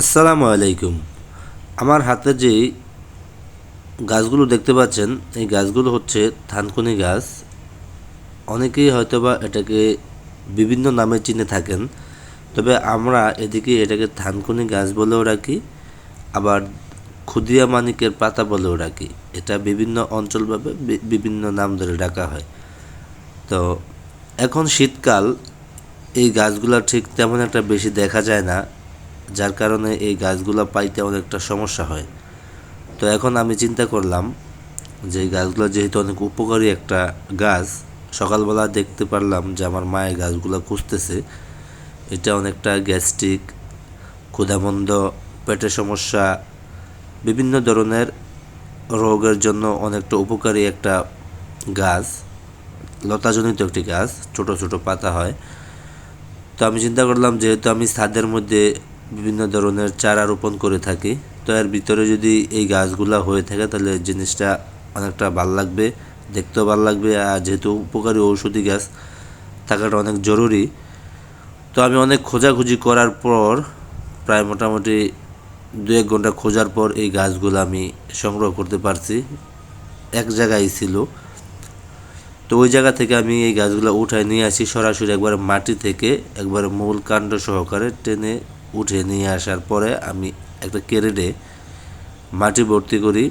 আসসালামু আলাইকুম। আমার হাতে যে গাছগুলো দেখতে পাচ্ছেন, এই গাছগুলো হচ্ছে থানকুনি গাছ। অনেকেই হয়তোবা এটাকে বিভিন্ন নামে চিনে থাকেন, তবে আমরা এদিকে এটাকে থানকুনি গাছ বলেও রাখি, আবার ক্ষুদিয়া মানিকের পাতা বলেও রাখি। এটা বিভিন্ন অঞ্চলভাবে বিভিন্ন নাম ধরে ডাকা হয়। তো এখন শীতকাল, এই গাছগুলো ঠিক তেমন একটা বেশি দেখা যায় না। যার কারণে এই গাছগুলো পাইতে অনেকটা সমস্যা হয়। তো এখন আমি চিন্তা করলাম যে গাছগুলো যেহেতু অনেক উপকারী একটা গাছ, সকালবেলা দেখতে পারলাম যে আমার মায়ের গাছগুলো খুঁজতেছে। এটা অনেকটা গ্যাস্ট্রিক, ক্ষুধামন্দ, পেটের সমস্যা, বিভিন্ন ধরনের রোগের জন্য অনেকটা উপকারী একটা গাছ, লতাজনিত একটি গাছ, ছোট ছোট পাতা হয়। তো আমি চিন্তা করলাম যেহেতু আমি ছাদের মধ্যে বিভিন্ন ধরনের চারা রোপণ করে থাকি। তো এর ভিতরে যদি এই গাছগুলা হয়ে থাকে, তাহলে জিনিসটা অনেকটা ভালো লাগবে, দেখতেও ভালো লাগবে। আর যেহেতু উপকারী ঔষধি গাছ, থাকাটা অনেক জরুরি। তো আমি অনেক খোঁজাখুঁজি করার পর, প্রায় মোটামুটি দু এক ঘণ্টা খোঁজার পর এই গাছগুলো আমি সংগ্রহ করতে পারছি। এক জায়গায় ছিল। তো ওই জায়গা থেকে আমি এই গাছগুলো উঠায় নিয়ে আসি সরাসরি একবার মাটি থেকে, একবার মূল কাণ্ড সহকারে টেনে উঠে নিয়ে আসার পরে আমি একটা কেরেটে মাটি ভর্তি করি।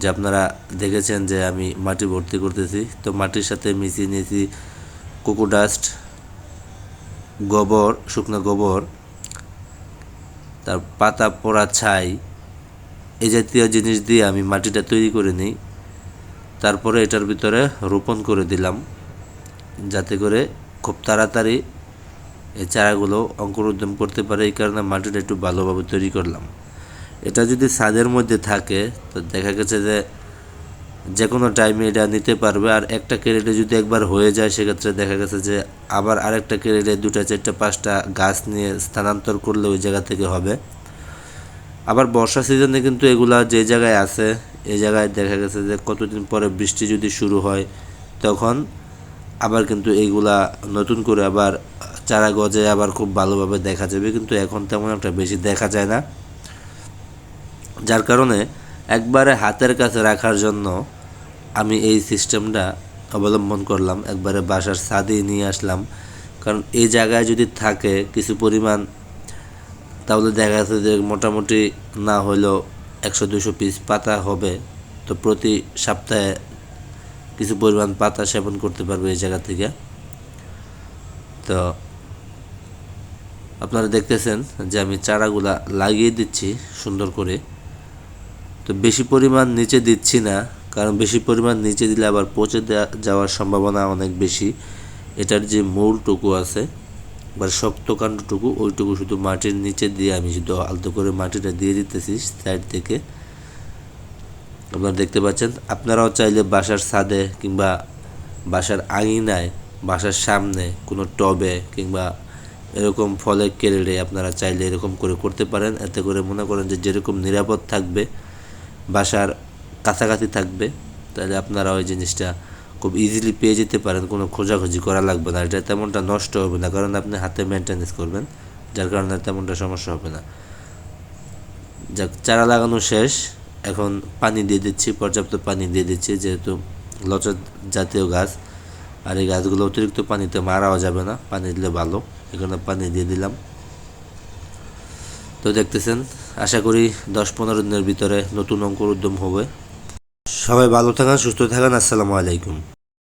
যে আপনারা দেখেছেন যে আমি মাটি ভর্তি করতেছি। তো মাটির সাথে মিশিয়ে নিয়েছি কোকো ডাস্ট, গোবর, শুকনো গোবর, তার পাতা পোড়া ছাই, এই জাতীয় জিনিস দিয়ে আমি মাটিটা তৈরি করে নিই। তারপরে এটার ভিতরে রোপণ করে দিলাম। যাতে করে খুব তাড়াতাড়ি এই চারাগুলো অঙ্কুরোদ্গম করতে পারে, এই কারণে মাটিটা একটু ভালোভাবে তৈরি করলাম। এটা যদি ছাদের মধ্যে থাকে, তো দেখা গেছে যে যে কোনো টাইমে এটা নিতে পারবে। আর একটা ক্যারেটে যদি একবার হয়ে যায়, সেক্ষেত্রে দেখা গেছে যে আবার আরেকটা ক্যারেটে দুটা, চারটা, পাঁচটা গাছ নিয়ে স্থানান্তর করলে ওই জায়গা থেকে হবে। আবার বর্ষা সিজনে কিন্তু এগুলা যে জায়গায় আছে এই জায়গায় দেখা গেছে যে কতদিন পরে বৃষ্টি যদি শুরু হয়, তখন আবার কিন্তু এইগুলা নতুন করে আবার চারা গজে আবার খুব ভালোভাবে দেখা যাবে, কিন্তু এখন তেমন একটা বেশি দেখা যায় না। যার কারণে একবারে হাতের কাছে রাখার জন্য আমি এই সিস্টেমটা অবলম্বন করলাম, একবারে বাসার ছাদেই নিয়ে আসলাম। কারণ এই জায়গায় যদি থাকে কিছু পরিমাণ, তাহলে দেখা যাচ্ছে যে মোটামুটি না হলেও একশো দুশো পিস পাতা হবে। তো প্রতি সপ্তাহে কিছু পরিমাণ পাতা সেবন করতে পারবে এই জায়গা থেকে। তো আপনারা দেখতেছেন যে আমি চারাগুলা লাগিয়ে দিচ্ছি সুন্দর করে। তো বেশি পরিমাণ নিচে দিচ্ছি না, কারণ বেশি পরিমাণ নিচে দিলে আবার পচে যাওয়ার সম্ভাবনা অনেক বেশি। এটার যে মূলটুকু আছে বা শক্ত কাণ্ডটুকু ওইটুকু শুধু মাটির নিচে দিয়ে আমি শুধু আলতো করে মাটিটা দিয়ে দিতেছি সাইড থেকে। আপনারা দেখতে পাচ্ছেন, আপনারাও চাইলে বাসার ছাদে কিংবা বাসার আঙিনায়, বাসার সামনে কোনো টবে কিংবা এরকম ফলের কেরেড়ে আপনারা চাইলে এরকম করে করতে পারেন। এতে করে মনে করেন যে যেরকম নিরাপদ থাকবে, বাসার কাছাকাছি থাকবে, তাহলে আপনারা ওই জিনিসটা খুব ইজিলি পেয়ে যেতে পারেন। কোনো খোঁজাখুঁজি করা লাগবে না। এটা তেমনটা নষ্ট হবে না। কারণ আপনি হাতে মেনটেন্যান্স করবেন, যার কারণে তেমনটা সমস্যা হবে না। যাক, চারা লাগানো শেষ। এখন পানি দিয়ে দিচ্ছি, পর্যাপ্ত পানি দিয়ে দিচ্ছি, যেহেতু লচা জাতীয় গাছ। আর এই গাছগুলো অতিরিক্ত পানিতে মারাও যাবে না, পানি দিলে ভালো। এখানে পানি দিয়ে দিলাম। তো দেখতেছেন, আশা করি দশ পনেরো দিনের ভিতরে নতুন অঙ্কুর উদ্যম হবে। সবাই ভালো থাকেন, সুস্থ থাকেন, আসসালামু আলাইকুম।